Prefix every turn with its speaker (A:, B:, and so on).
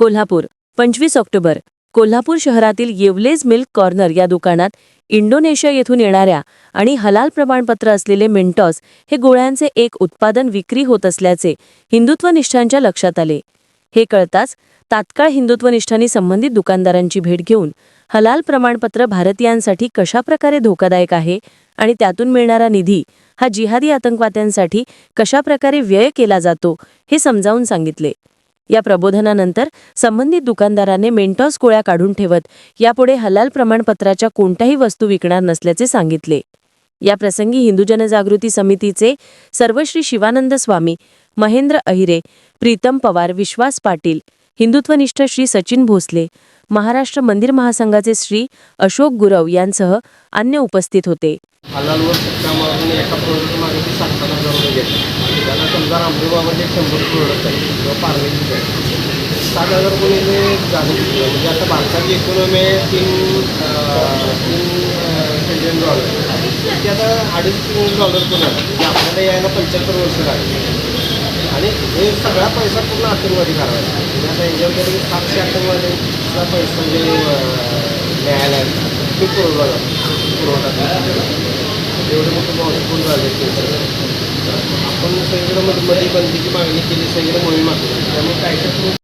A: कोल्हापूर पंचवीस ऑक्टोबर. कोल्हापूर शहरातील येवलेज milk corner या दुकानात इंडोनेशिया येथून येणाऱ्या आणि हलाल प्रमाणपत्र असलेले मिंटॉस हे गोळ्यांचे एक उत्पादन विक्री होत असल्याचे हिंदुत्वनिष्ठांच्या लक्षात आले. हे कळताच तात्काळ हिंदुत्वनिष्ठांनी संबंधित दुकानदारांची भेट घेऊन हलाल प्रमाणपत्र भारतीयांसाठी कशाप्रकारे धोकादायक आहे आणि त्यातून मिळणारा निधी हा जिहादी आतंकवाद्यांसाठी कशाप्रकारे व्यय केला जातो हे समजावून सांगितले. या प्रबोधनानंतर संबंधित दुकानदाराने मेंटॉस गोळ्या काढून ठेवत यापुढे हलाल प्रमाणपत्राच्या कोणत्याही वस्तू विकणार नसल्याचे सांगितले. या प्रसंगी हिंदू जनजागृती समितीचे सर्वश्री शिवानंद स्वामी महेंद्र अहिरे प्रीतम पवार विश्वास पाटील हिंदुत्वनिष्ठ श्री सचिन भोसले महाराष्ट्र मंदिर महासंघाचे श्री अशोक गुरव यांसह अन्य उपस्थित होते.
B: हलालवर सत्ता मागून एका प्रोडक्ट मागे ते सात सात हजार रुपये घेतात त्याला समजा रामदेव बाबाचे शंभर प्रोडक्ट आहे किंवा पार्लेचे आहे सात हजार रुपये ते झालं म्हणजे आता भारताची इकॉनॉमी आहे तीन तीन ट्रिलियन डॉलर ते आता अडीच ट्रिलियन डॉलर पण आहे. म्हणजे आपल्याला यायला पंच्याहत्तर वर्ष लागली आणि हे सगळा पैसा पूर्ण आतंकवादी करायचा. म्हणजे आता यांच्याकडे सातशे आतंकवाद्यांचा पैसा म्हणजे, जे न्यायालयात. ते पुरवला जातो. पुरवठा महत्त्वपूर्ण सगळं. आपण सगळीकडं बंदीची मागणी केली सगळीकडे मोहीम आखली त्यामुळे काय काय